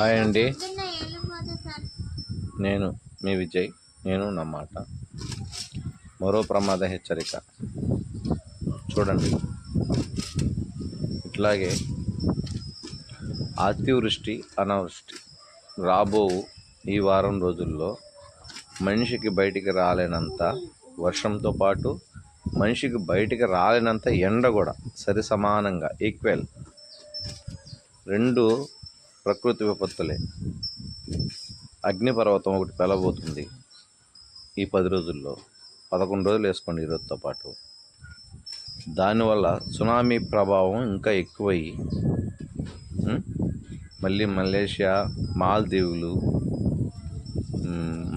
Hi అండి. నేను మీ విజయ్ నేను నా మాట. మరో ప్రమాద హెచ్చరిక. చూడండి. ఇట్లాగే అతివృష్టి అనావృష్టి రాబో ఈ వారం రోజుల్లో మనిషికి బయటికి రాలేనంత వర్షంతో పాటు మనిషికి బయటికి రాలేనంత ఎండ కూడా సరి సమానంగా ఈక్వల్ రెండు ప్రకృతి విపత్తులే. అగ్నిపర్వతం ఒకటి పెలబోతుంది ఈ పది రోజుల్లో. పదకొండు రోజులు వేసుకోండి ఈరోజుతో పాటు. దానివల్ల సునామీ ప్రభావం ఇంకా ఎక్కువయ్యి మళ్ళీ మలేషియా మాల్దీవులు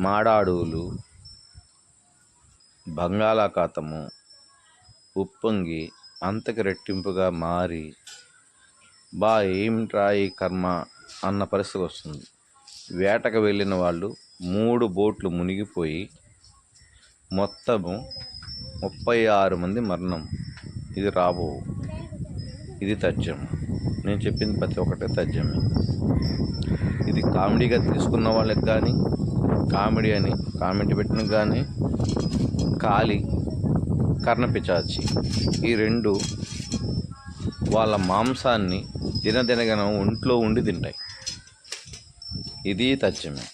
మాడాడువులు బంగాళాఖాతము ఉప్పొంగి అంతకు రెట్టింపుగా మారి బా ఏమిట్రా ఈ కర్మ? అన్న పరిస్థితి వస్తుంది. వేటకు వెళ్ళిన వాళ్ళు మూడు బోట్లు మునిగిపోయి మొత్తము ముప్పై ఆరు మంది మరణం. ఇది రాబో ఇది తథ్యం. నేను చెప్పింది ప్రతి ఒక్కటే తథ్యమే. ఇది కామెడీగా తీసుకున్న వాళ్ళకి కానీ కామెడీ అని కామెంట్ పెట్టిన కానీ కాలి కర్ణపిచాచి ఈ రెండు వాళ్ళ మాంసాన్ని దినదినగనం ఒంట్లో ఉండి తింటాయి. ఇది తథ్యమే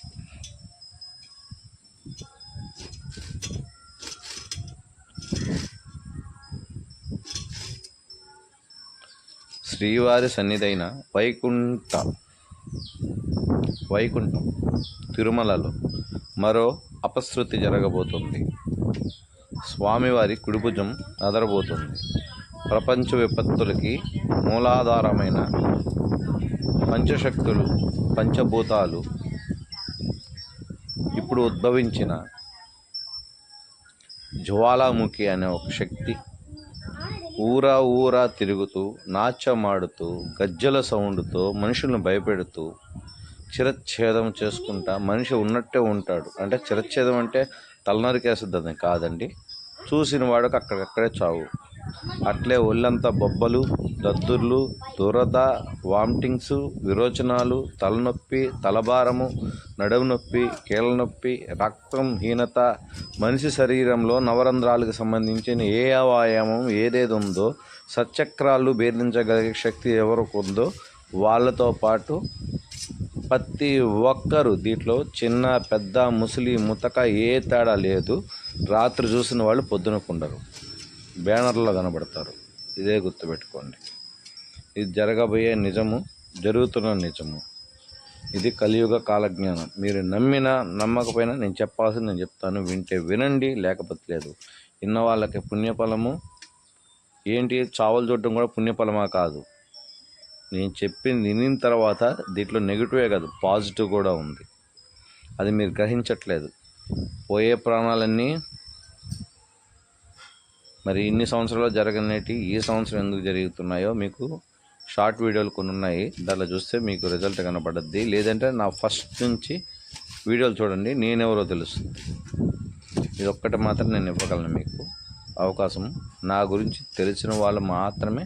శ్రీవారి సన్నిధైన వైకుంఠ వైకుంఠం తిరుమలలో మరో అపశృతి జరగబోతుంది. స్వామివారి కుడిభుజం అదరబోతుంది. ప్రపంచ విపత్తులకి మూలాధారమైన పంచశక్తులు పంచభూతాలు ఇప్పుడు ఉద్భవించిన జ్వాలాముఖి అనే ఒక శక్తి. ఊరా ఊరా తిరుగుతూ నాట్యమాడుతూ గజ్జల సౌండ్తో మనుషులను భయపెడుతూ చిరచ్ఛేదం చేసుకుంటా మనిషి ఉన్నట్టే ఉంటాడు. అంటే చిరచ్ఛేదం అంటే తలనరికేస్తుంది కాదండి. చూసిన వాడికి అక్కడక్కడే చావు. అట్లే ఒళ్ళంతా బొబ్బలు దద్దుర్లు దురద వామిటింగ్స్ విరోచనాలు తలనొప్పి తలభారము నడుము నొప్పి కీళ్ళ నొప్పి రక్తం హీనత మనిషి శరీరంలో నవరంధ్రాలకు సంబంధించిన ఏ అవయవం ఏదేది ఉందో సచక్రాలు భేదించగలిగే శక్తి ఎవరికి ఉందో వాళ్ళతో పాటు ప్రతి ఒక్కరు దీంట్లో చిన్న పెద్ద ముసలి ముతక ఏ తేడా లేదు. రాత్రి చూసిన వాళ్ళు పొద్దునకుండరు బ్యానర్లో కనబడతారు. ఇదే గుర్తుపెట్టుకోండి. ఇది జరగబోయే నిజము జరుగుతున్న నిజము. ఇది కలియుగ కాలజ్ఞానం. మీరు నమ్మినా నమ్మకపోయినా నేను చెప్పాల్సింది నేను చెప్తాను. వింటే వినండి లేకపోతే లేదు. ఇన్న వాళ్ళకి పుణ్యఫలము ఏంటి? చావలు చూడటం కూడా పుణ్యఫలమా కాదు. నేను చెప్పింది వినిన తర్వాత దీంట్లో నెగిటివే కాదు పాజిటివ్ కూడా ఉంది. అది మీరు గ్రహించట్లేదు. పోయే ప్రాణాలన్నీ మరి ఇన్ని సంవత్సరాలు జరగనేటి ఈ సంవత్సరం ఎందుకు జరుగుతున్నాయో మీకు షార్ట్ వీడియోలు కొన్ని ఉన్నాయి. దాంట్లో చూస్తే మీకు రిజల్ట్ కనపడద్ది. లేదంటే నా ఫస్ట్ నుంచి వీడియోలు చూడండి నేనెవరో తెలుస్తుంది. ఇది ఒక్కటి మాత్రం నేను ఇవ్వగలను మీకు. అవకాశం నా గురించి తెలిసిన వాళ్ళు మాత్రమే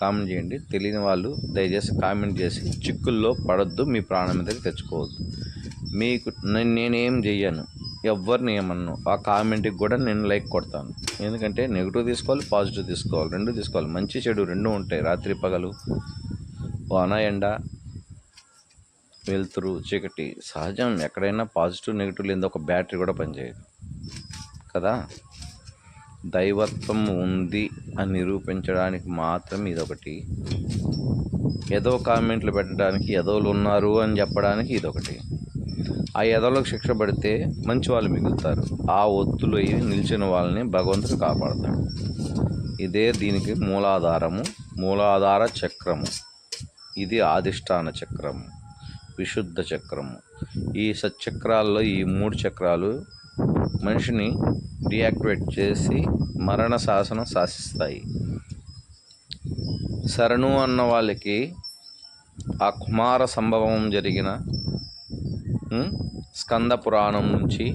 కామెంట్ చేయండి. తెలియని వాళ్ళు దయచేసి కామెంట్ చేసి చిక్కుల్లో పడద్దు మీ ప్రాణం మీదకి తెచ్చుకోవద్దు. మీకు నేను నేనేం చెయ్యను? ఎవరిని ఏమన్ను. ఆ కామెంట్కి కూడా నేను లైక్ కొడతాను. ఎందుకంటే నెగిటివ్ తీసుకోవాలి పాజిటివ్ తీసుకోవాలి. రెండు తీసుకోవాలి. మంచి చెడు రెండు ఉంటాయి. రాత్రి పగలు వాన ఎండ వెలుతురు చీకటి. సహజం. ఎక్కడైనా పాజిటివ్ నెగిటివ్ లేదా ఒక బ్యాటరీ కూడా పనిచేయదు. కదా? దైవత్వం ఉంది అని నిరూపించడానికి మాత్రం ఇదొకటి. ఏదో కామెంట్లు పెట్టడానికి ఎదవలు ఉన్నారు అని చెప్పడానికి ఇదొకటి. ఆ ఎదవలకు శిక్ష పడితే మంచి వాళ్ళు మిగులుతారు. ఆ ఒత్తులు అయ్యి నిలిచిన వాళ్ళని భగవంతుడు కాపాడతాడు. ఇదే దీనికి మూలాధారము మూలాధార చక్రము. ఇది ఆదిష్టాన చక్రము విశుద్ధ చక్రము. ఈ సచక్రాల్లో ఈ మూడు చక్రాలు మనిషిని డియాక్టివేట్ చేసి మరణ శాసనం శాసిస్తాయి. శరణు అన్న వాళ్ళకి ఆ కుమార సంభవం జరిగిన స్కంద పురాణం నుంచి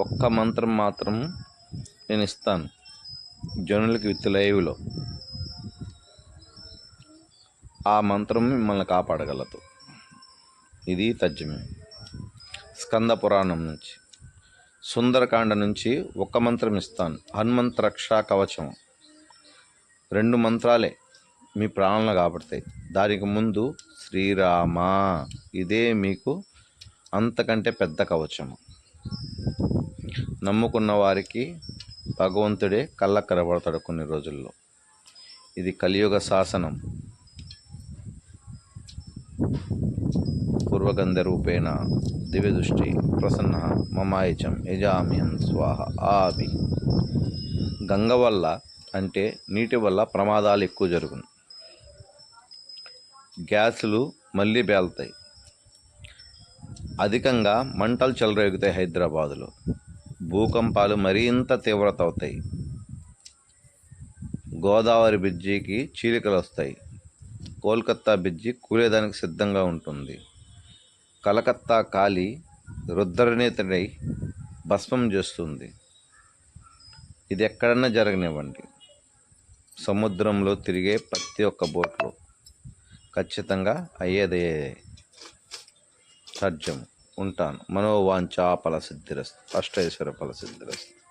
ఒక్క మంత్రం మాత్రం నేను ఇస్తాను జనులకి విత్ లైవ్లో. ఆ మంత్రం మిమ్మల్ని కాపాడగలదు. ఇది తజ్జమే. స్కంద పురాణం నుంచి. సుందరకాండ నుంచి ఒక మంత్రం ఇస్తాను. హనుమంత రక్షా కవచం. రెండు మంత్రాలే మీ ప్రాణాలను కాపాడతాయి. దానికి ముందు శ్రీరామ. ఇదే మీకు అంతకంటే పెద్ద కవచము. నమ్ముకున్న వారికి భగవంతుడే కళ్ళ కనబడతాడు కొన్ని రోజుల్లో. ఇది కలియుగ శాసనం. పూర్వగంధరూపేణ దివ్యదృష్టి ప్రసన్న మమాయిచం యజామ్యం స్వాహ ఆభి. గంగ వల్ల అంటే నీటి వల్ల ప్రమాదాలు ఎక్కువ జరుగును. గ్యాసులు మళ్ళీ బేల్తాయి. అధికంగా మంటలు చెలరేగుతాయి హైదరాబాదులో. భూకంపాలు మరింత తీవ్రత అవుతాయి గోదావరి బ్రిడ్జికి చీలికలు వస్తాయి కోల్కత్తా బ్రిడ్జి కూలేదానికి సిద్ధంగా ఉంటుంది. కలకత్తా కాలి రుద్రనేతుడై భస్మం చేస్తుంది. ఇది ఎక్కడన్నా జరగనివ్వండి. సముద్రంలో తిరిగే ప్రతి ఒక్క బోట్లో ఖచ్చితంగా అయ్యేదయ్యేదే. సత్యం ఉంటాను. మనోవాంఛా ఫలసిద్ధిరస్తు. అష్టైశ్వర ఫలసిద్ధిరస్తు.